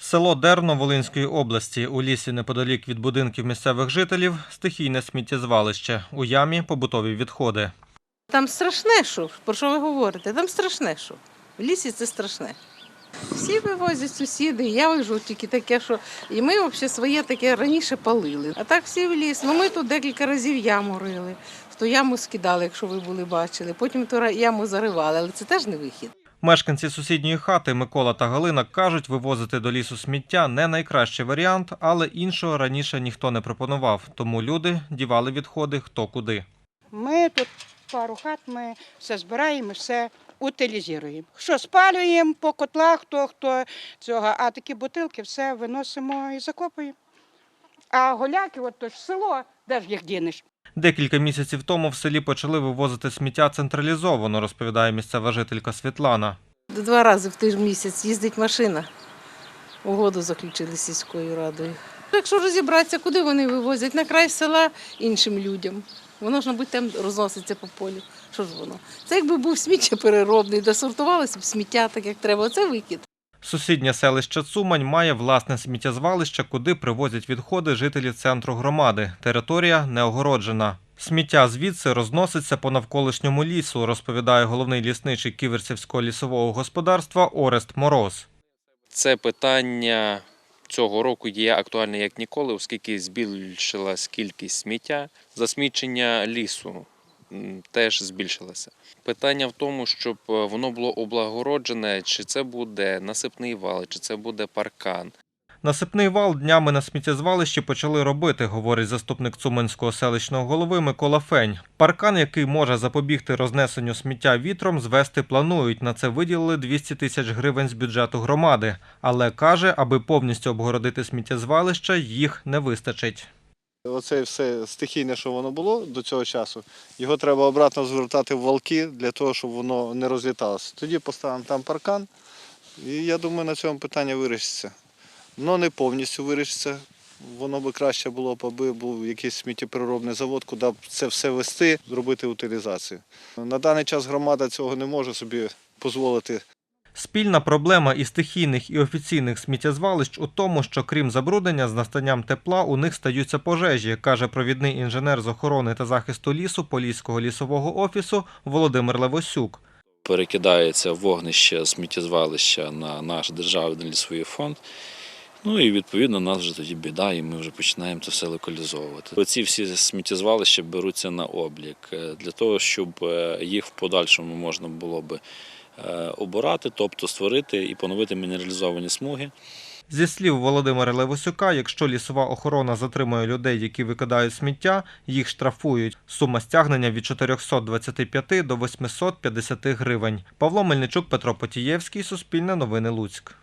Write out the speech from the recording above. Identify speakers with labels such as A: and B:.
A: Село Дерно Волинської області у лісі неподалік від будинків місцевих жителів стихійне сміттєзвалище. У ямі побутові відходи.
B: Там страшне, що про що ви говорите? Там страшне, що в лісі це страшне. Всі вивозять сусіди, я вижу тільки таке, що і ми взагалі своє таке раніше палили. А так всі в ліс. Ну ми тут декілька разів яму рили. В ту яму скидали, якщо ви були бачили. Потім ту яму заривали, але це теж не вихід.
A: Мешканці сусідньої хати Микола та Галина кажуть, вивозити до лісу сміття не найкращий варіант, але іншого раніше ніхто не пропонував. Тому люди дівали відходи хто куди.
C: Ми тут пару хат, ми все збираємо, все утилізуємо. Що спалюємо по котлах, хто хто цього, а такі бутилки все виносимо і закопуємо. А голяки, от то ж село, де ж їх дінеш?
A: Декілька місяців тому в селі почали вивозити сміття централізовано, розповідає місцева жителька Світлана.
B: Два рази в тиждень місяць їздить машина. Угоду заключили з сільською радою. Якщо розібратися, куди вони вивозять? На край села іншим людям. Воно ж, мабуть, там розноситься по полю. Що ж воно? Це якби був сміттєпереробний, де сортувалося б сміття так, як треба. Це викид.
A: Сусіднє селище Цумань має власне сміттєзвалище, куди привозять відходи жителі центру громади. Територія не огороджена. Сміття звідси розноситься по навколишньому лісу, розповідає головний лісничий Ківерцівського лісового господарства Орест Мороз.
D: Це питання цього року є актуальне як ніколи, оскільки збільшилась кількість сміття. Засмічення лісу теж збільшилося. Питання в тому, щоб е, воно було облагороджене, чи це буде насипний вал, чи це буде паркан.
A: Насипний вал днями на сміттєзвалищі почали робити, говорить заступник Цуманського селищного голови Микола Фень. Паркан, який може запобігти рознесенню сміття вітром, звести планують. На це виділили 200 тисяч гривень з бюджету громади. Але каже, аби повністю обгородити сміттєзвалище, їх не вистачить.
E: Оце все стихійне, що воно було до цього часу, його треба обратно звертати в валки для того, щоб воно не розліталося. Тоді поставимо там паркан, і я думаю, на цьому питання вирішиться. Воно не повністю вирішиться. Воно би краще було аби був якийсь сміттєпереробний завод, куди б це все вести, зробити утилізацію. На даний час громада цього не може собі дозволити
A: Спільна проблема і стихійних і офіційних сміттєзвалищ у тому, що крім забруднення, з настанням тепла у них стаються пожежі, каже провідний інженер з охорони та захисту лісу Поліського лісового офісу Володимир Левосюк.
F: перекидається вогнище сміттєзвалища на наш державний лісовий фонд. Ну і відповідно нас вже тоді біда, і ми вже починаємо це все локалізовувати. Оці всі сміттєзвалища беруться на облік е, для того, щоб е, їх в подальшому можна було би е, обирати, тобто створити і поновити мінералізовані смуги.
A: Зі слів Володимира Левосюка, якщо лісова охорона затримує людей, які викидають сміття, їх штрафують. Сума стягнення від 425 до 850 гривень. Павло Мельничук, Петро Потієвський, Суспільне новини Луцьк.